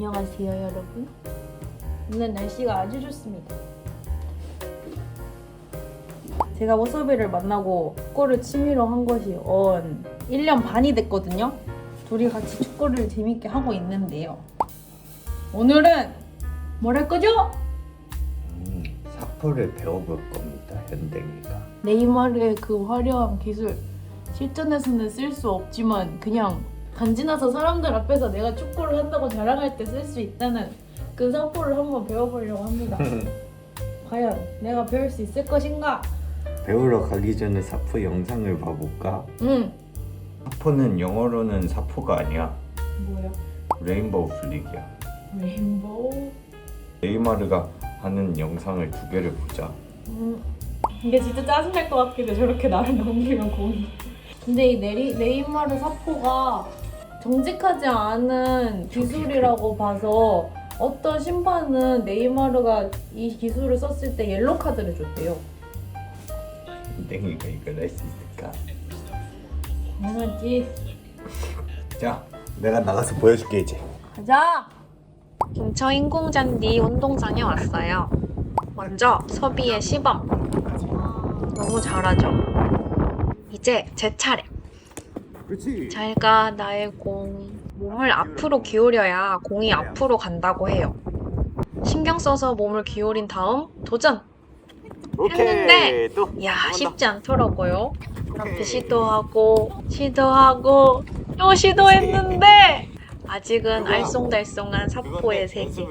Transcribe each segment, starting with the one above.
안녕하세요 여러분. 오늘 날씨가 아주 좋습니다. 제가 워서비를 만나고 축구를 취미로 한 것이 언 1년 반이 됐거든요. 둘이 같이 축구를 재밌게 하고 있는데요. 오늘은 뭘할 거죠? 음, 사포를 배워볼 겁니다, 현댕이가. 네이마르의 그 화려한 기술. 실전에서는 쓸 수 없지만 그냥 간지 나서 사람들 앞에서 내가 축구를 한다고 자랑할 때 쓸 수 있다는 그 사포를 한번 배워보려고 합니다. 과연 내가 배울 수 있을 것인가? 배우러 가기 전에 사포 영상을 봐볼까? 응. 사포는 영어로는 사포가 아니야. 뭐야? 레인보우 플릭이야. 레인보우. 네이마르가 하는 영상을 두 개를 보자. 음. 이게 진짜 짜증날 것 같기도 해. 저렇게 나를 넘기면 공이. 근데 이 네리, 네이마르 사포가 정직하지 않은 기술이라고 봐서 어떤 심판은 네이마르가 이 기술을 썼을 때 옐로 카드를 줬대요. 현댕이가 이걸 할 수 있을까? 당연하지. 자, 내가 나가서 보여줄게 이제. 가자. 김천 인공잔디 운동장에 왔어요. 먼저 서비의 시범. 너무 잘하죠. 이제 제 차례. 잘가 나의 공. 몸을 앞으로 기울여야 공이 앞으로 간다고 해요. 신경 써서 몸을 기울인 다음 도전. 했는데 또. 야 쉽지 않더라고요. 그렇게 시도하고 시도하고 또 시도했는데 아직은. 알쏭달쏭한 사포의 세계.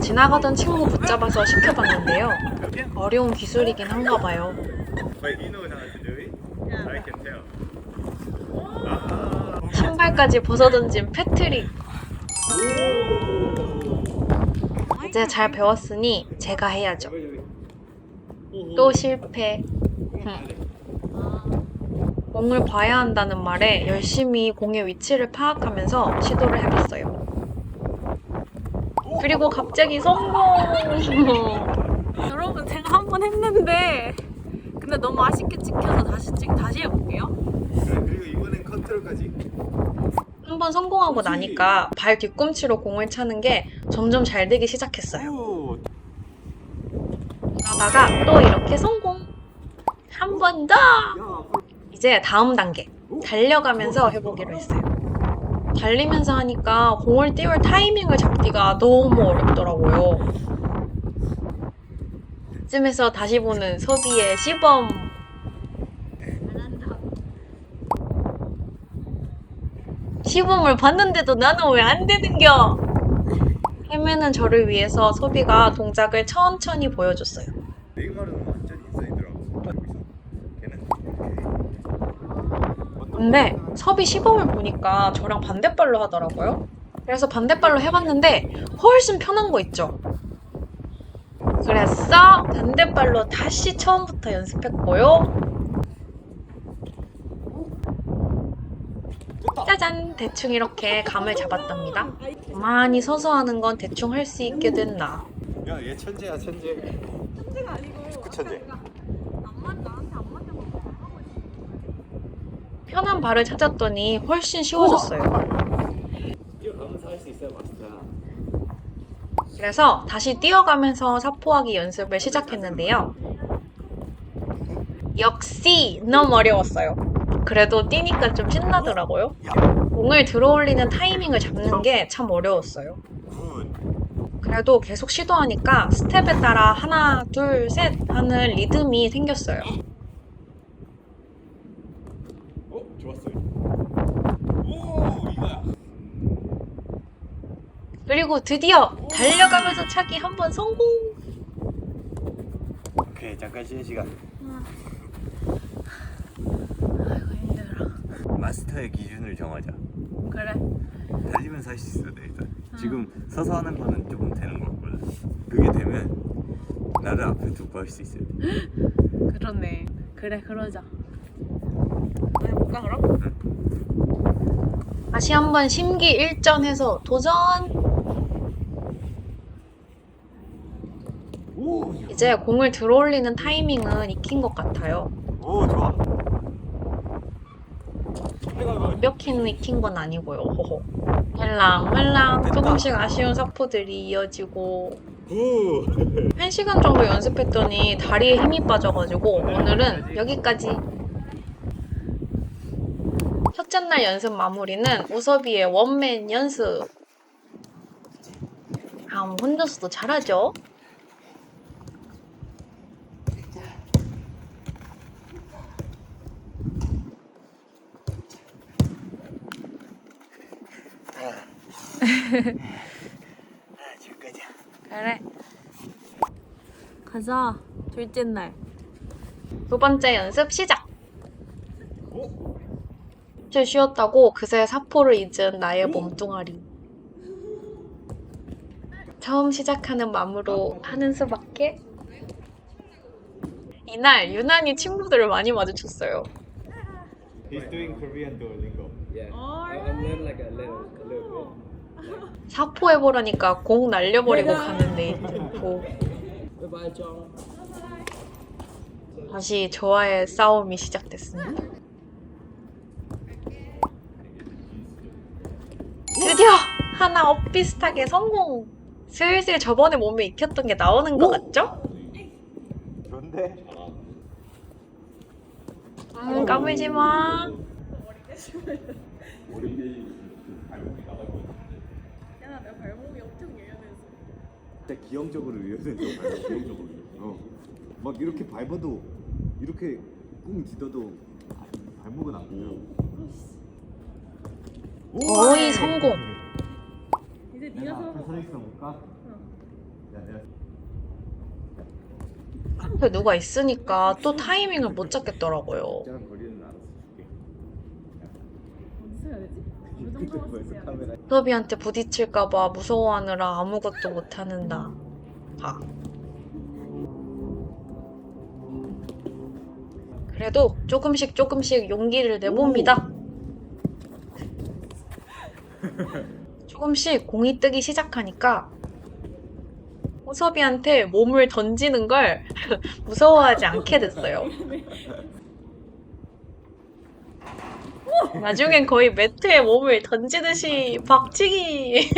지나가던 친구 붙잡아서 시켜봤는데요. 어려운 기술이긴 한가 봐요. Tell. 신발까지 벗어던진 패트릭. 이제 잘 배웠으니 제가 해야죠. 또 실패. 흠. 공을 봐야 한다는 말에 열심히 공의 위치를 파악하면서 시도를 해봤어요. 그리고 갑자기 성공! 여러분 제가 한 번 했는데 근데 너무 아쉽게 찍혀서 다시 찍 다시 해볼게요. 그리고 이번엔 컨트롤까지. 한 번 성공하고 나니까 발 뒤꿈치로 공을 차는 게 점점 잘 되기 시작했어요. 오, 그러다가 또 이렇게 성공! 한 번 더! 이제 다음 단계. 달려가면서 해보기로 했어요. 달리면서 하니까 공을 띄울 타이밍을 잡기가 너무 어렵더라고요. 쯤에서 다시 보는 소비의 시범. 시범을 봤는데도 나는 왜 안 되는겨? 헤매는 저를 위해서 소비가 동작을 천천히 보여줬어요. 네이마르는 완전 인사이드라고. 걔는 근데 섭이 시범을 보니까 저랑 반대발로 하더라고요. 그래서 반대발로 해봤는데 훨씬 편한 거 있죠. 그래서 반대발로 다시 처음부터 연습했고요. 짜잔! 대충 이렇게 감을 잡았답니다. 많이 서서 하는 건 대충 할 수 있게 된 나. 야, 얘 천재야, 천재. 천재가 아니고. 축구 천재. 편한 발을 찾았더니 훨씬 쉬워졌어요. 뛰어가면서 할 수 있어요, 마스터야. 그래서 다시 뛰어가면서 사포하기 연습을 시작했는데요. 역시 너무 어려웠어요. 그래도 뛰니까 좀 신나더라고요. 공을 들어올리는 타이밍을 잡는 게 참 어려웠어요. 굿. 그래도 계속 시도하니까 스텝에 따라 하나, 둘, 셋 하는 리듬이 생겼어요. 어, 좋았어요. 오, 이거야. 그리고 드디어 달려가면서 차기 한 번 성공! 오케이, 잠깐 쉬는 시간. 아이고 힘들어. 마스터의 기준을 정하자. 그래. 달리면서 할 수 있어야 돼 일단. 지금 서서 하는 거는 조금 되는 거 같거든. 그게 되면 나를 앞에 두고 할 수 있어야 돼. 그러네. 그래, 그러자. 해볼까, 그럼? 다시 한번 심기 일전해서 도전! 오, 이제 공을 들어올리는 타이밍은 익힌 것 같아요. 오, 좋아. 완벽히 익힌 건 아니고요. 호호. 헬랑헬랑 조금씩 아쉬운 사포들이 이어지고 한 시간 정도 연습했더니 다리에 힘이 빠져가지고 오늘은 여기까지. 첫째 날 연습 마무리는 우섭이의 원맨 연습. 아, 뭐 혼자서도 잘하죠? 그래. 가자. 둘째 날. 두 번째 연습 시작. 좀 쉬었다고 그새 사포를 잊은 나의 몸뚱아리. 처음 시작하는 마음으로 하는 수밖에. 이날 유난히 친구들을 많이 마주쳤어요. He's doing Korean Duolingo. Yeah. I, I'm learning like a little 사포 해보라니까 공 날려버리고 가는데 bye, John. 다시 저와의 싸움이 시작됐습니다. 드디어 하나 엇비슷하게 성공! 슬슬 저번에 몸에 익혔던 게 나오는 것 같죠? 좋은데? 음, 까불지 마. 진짜 기형적으로 유연해서 밟아, 기형적으로. 어. 막 이렇게 밟아도 이렇게 꿍 디뎌도 발목은 안 보여. 거의 성공. 이제 네가 서서 있어 볼까? 야, 내가 앞에 누가 있으니까 또 타이밍을 못 잡겠더라고요. 거리는 알아서 줄게. 어디서 해야 되지? 수업이한테 부딪힐까봐 무서워하느라 아무것도 못하는다. 아. 그래도 조금씩 조금씩 용기를 내봅니다. 조금씩 공이 뜨기 시작하니까 호섭이한테 몸을 던지는 걸 무서워하지 않게 됐어요. 나중엔 거의 매트에 몸을 던지듯이 박치기.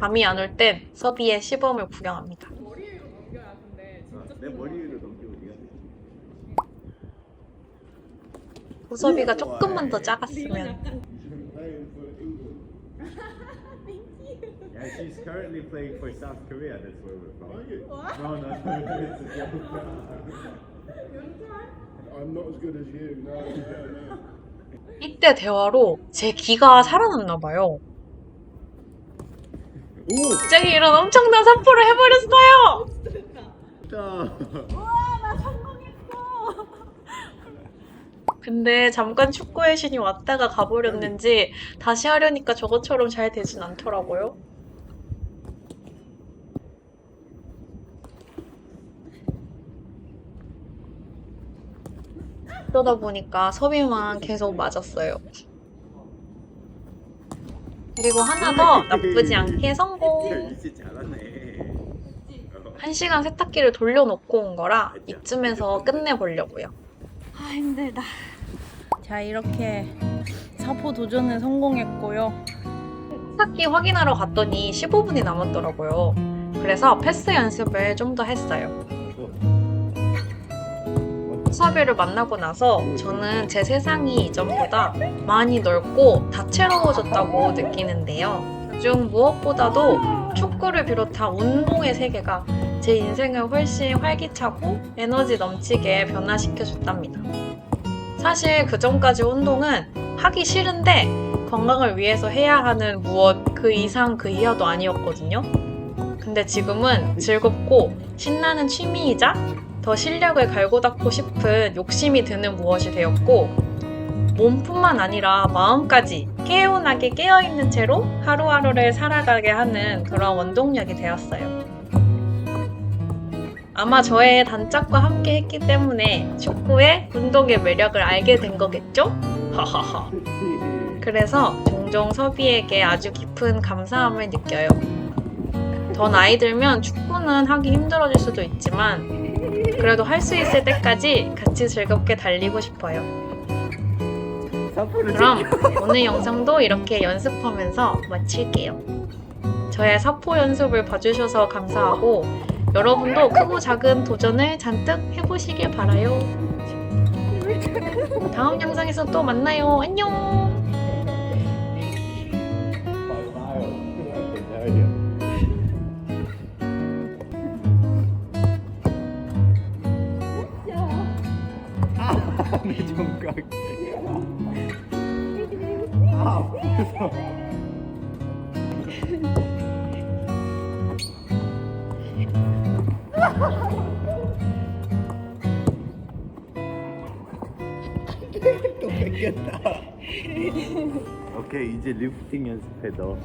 밤이 안 올 땐 서비의 시범을 구경합니다. 머리 위로 넘겨야 근데 어, 진짜 내 머리 위로 넘기고 네가 돼. 호섭이가 조금만 더 작았으면 약간 Yeah, she's currently playing for South Korea. That's where we're from. No, no, no. it's a joke. I'm not as good as you. No, no, no. 이때 대화로 제 기가 살아났나 봐요. 오! 갑자기 이런 엄청난 산포를 해버렸어요. 진짜. 근데 잠깐 축구의 신이 왔다가 가버렸는지 다시 하려니까 저것처럼 잘 되진 않더라고요. 그러다 보니까 섭이만 계속 맞았어요. 그리고 하나 더 나쁘지 않게 성공. 한 시간 세탁기를 돌려놓고 온 거라 이쯤에서 끝내보려고요. 아 힘들다. 자 이렇게 사포 도전은 성공했고요. 세탁기 확인하러 갔더니 15분이 남았더라고요. 그래서 패스 연습을 좀 더 했어요. 수아비를 만나고 나서 저는 제 세상이 이전보다 많이 넓고 다채로워졌다고 느끼는데요. 그중 무엇보다도 축구를 비롯한 운동의 세계가 제 인생을 훨씬 활기차고 에너지 넘치게 변화시켜줬답니다. 사실 그 전까지 운동은 하기 싫은데 건강을 위해서 해야 하는 무엇 그 이상 그 이하도 아니었거든요. 근데 지금은 즐겁고 신나는 취미이자 더 실력을 갈고 닦고 싶은 욕심이 드는 무엇이 되었고 몸뿐만 아니라 마음까지 개운하게 깨어있는 채로 하루하루를 살아가게 하는 그런 원동력이 되었어요. 아마 저의 단짝과 함께 했기 때문에 축구의 운동의 매력을 알게 된 거겠죠? 하하하. 그래서 종종 서비에게 아주 깊은 감사함을 느껴요. 더 나이 들면 축구는 하기 힘들어질 수도 있지만 그래도 할 수 있을 때까지 같이 즐겁게 달리고 싶어요. 그럼 오늘 영상도 이렇게 연습하면서 마칠게요. 저의 사포 연습을 봐주셔서 감사하고 여러분도 크고 작은 도전을 잔뜩 해보시길 바라요. 다음 영상에서 또 만나요. 안녕. 내 정각. 아, 또 뺏겼다. 오케이 이제 리프팅 연습해 너.